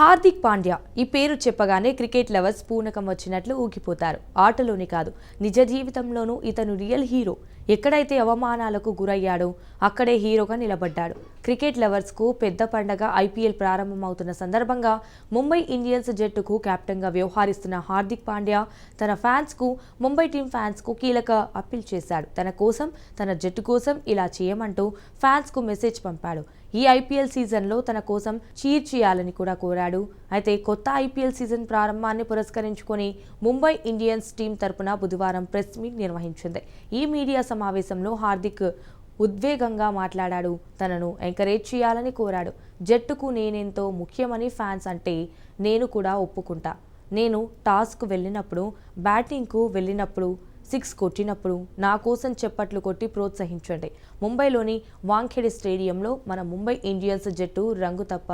హార్దిక్ పాండ్యా ఈ పేరు చెప్పగానే క్రికెట్ లవర్స్ పూనకం వచ్చినట్లు ఊగిపోతారు. ఆటలోనే కాదు నిజ జీవితంలోనూ ఇతను రియల్ హీరో. ఎక్కడైతే అవమానాలకు గురయ్యాడో అక్కడే హీరోగా నిలబడ్డాడు. క్రికెట్ లవర్స్కు పెద్ద పండగ ఐపీఎల్ ప్రారంభమవుతున్న సందర్భంగా ముంబై ఇండియన్స్ జట్టుకు కెప్టెన్గా వ్యవహరిస్తున్న హార్దిక్ పాండ్యా తన ఫ్యాన్స్కు ముంబై టీం ఫ్యాన్స్కు కీలక అప్పీల్ చేశాడు. తన కోసం తన జట్టు కోసం ఇలా చేయమంటూ ఫ్యాన్స్కు మెసేజ్ పంపాడు. ఈ ఐపీఎల్ సీజన్లో తన కోసం చీర్ చేయాలని కూడా కోరాడు. అయితే కొత్త ఐపీఎల్ సీజన్ ప్రారంభాన్ని పురస్కరించుకొని ముంబై ఇండియన్స్ టీం తరపున బుధవారం ప్రెస్ మీట్ నిర్వహించింది. ఈ మీడియా సమావేశంలో హార్దిక్ ఉద్వేగంగా మాట్లాడాడు. తనను ఎంకరేజ్ చేయాలని కోరాడు. జట్టుకు నేనెంతో ముఖ్యమని ఫ్యాన్స్ అంటే నేను కూడా ఒప్పుకుంటా. నేను టాస్క్ వెళ్ళినప్పుడు బ్యాటింగ్కు వెళ్ళినప్పుడు సిక్స్ కొట్టినప్పుడు నా కోసం చెప్పట్లు కొట్టి ప్రోత్సహించండి. ముంబైలోని వాంఖేడే స్టేడియంలో మన ముంబై ఇండియన్స్ జట్టు రంగు తప్ప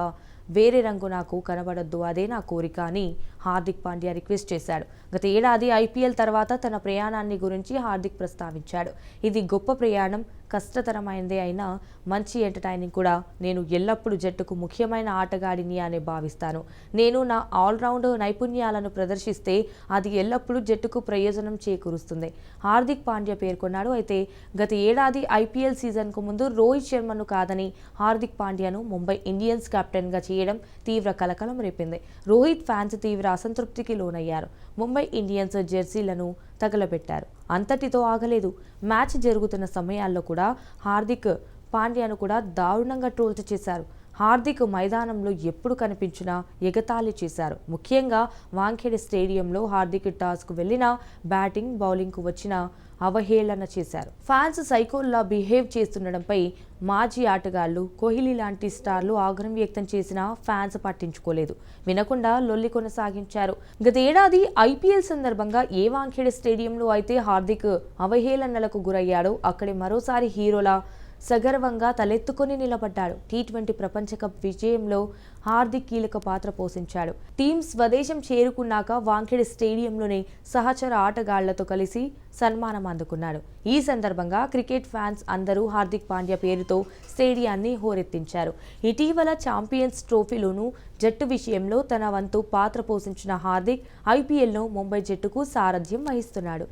వేరే రంగు నాకు కనబడొద్దు అదే నా కోరిక అని హార్దిక్ పాండ్యా రిక్వెస్ట్ చేశాడు. గత ఏడాది ఐపీఎల్ తర్వాత తన ప్రయాణాన్ని గురించి హార్దిక్ ప్రస్తావించాడు. ఇది గొప్ప ప్రయాణం కష్టతరమైనదే అయినా మంచి ఎంటర్టైనింగ్ కూడా నేను ఎల్లప్పుడూ జట్టుకు ముఖ్యమైన ఆటగాడిని అనే భావిస్తాను. నేను నా ఆల్రౌండ్ నైపుణ్యాలను ప్రదర్శిస్తే అది ఎల్లప్పుడూ జట్టుకు ప్రయోజనం చేకూరుస్తుంది. హార్దిక్ పాండ్యా పేర్కొన్నాడు. అయితే గత ఏడాది ఐపీఎల్ సీజన్కు ముందు రోహిత్ శర్మను కాదని హార్దిక్ పాండ్యాను ముంబై ఇండియన్స్ కెప్టెన్గా తీయడం తీవ్ర కలకలం రేపింది. రోహిత్ ఫ్యాన్స్ తీవ్ర అసంతృప్తికి లోనయ్యారు. ముంబై ఇండియన్స్ జెర్సీలను తగలబెట్టారు. అంతటితో ఆగలేదు. మ్యాచ్ జరుగుతున్న సమయాల్లో కూడా హార్దిక్ పాండ్యాను కూడా దారుణంగా ట్రోల్స్ చేశారు. హార్దిక్ మైదానంలో ఎప్పుడు కనిపించినా ఎగతాళి చేశారు. ముఖ్యంగా వాంఖేడే స్టేడియంలో హార్దిక్ టాస్కు వెళ్ళినా బ్యాటింగ్ బౌలింగ్కు వచ్చిన అవహేళన చేశారు. ఫ్యాన్స్ సైకోల్లా బిహేవ్ చేస్తుండడంపై మాజీ ఆటగాళ్ళు కోహ్లీ లాంటి స్టార్లు ఆగ్రహం వ్యక్తం చేసినా ఫ్యాన్స్ పట్టించుకోలేదు. వినకుండా లొల్లి కొనసాగించారు. గత ఏడాది ఐపీఎల్ సందర్భంగా ఏ వాంఖేడే స్టేడియంలో అయితే హార్దిక్ అవహేళనలకు గురయ్యాడో అక్కడే మరోసారి హీరోలా సగర్వంగా తలెత్తుకొని నిలబడ్డాడు. టీ ట్వంటీ ప్రపంచ కప్ విజయంలో హార్దిక్ కీలక పాత్ర పోషించాడు. టీం స్వదేశం చేరుకున్నాక వాంఖేడే స్టేడియంలోని సహచర ఆటగాళ్ళతో కలిసి సన్మానం అందుకున్నాడు. ఈ సందర్భంగా క్రికెట్ ఫ్యాన్స్ అందరూ హార్దిక్ పాండ్యా పేరుతో స్టేడియాన్ని హోరెత్తించారు. ఇటీవల ఛాంపియన్స్ ట్రోఫీలోనూ జట్టు విషయంలో తన వంతు పాత్ర పోషించిన హార్దిక్ ఐపీఎల్లో ముంబై జట్టుకు సారథ్యం వహిస్తున్నాడు.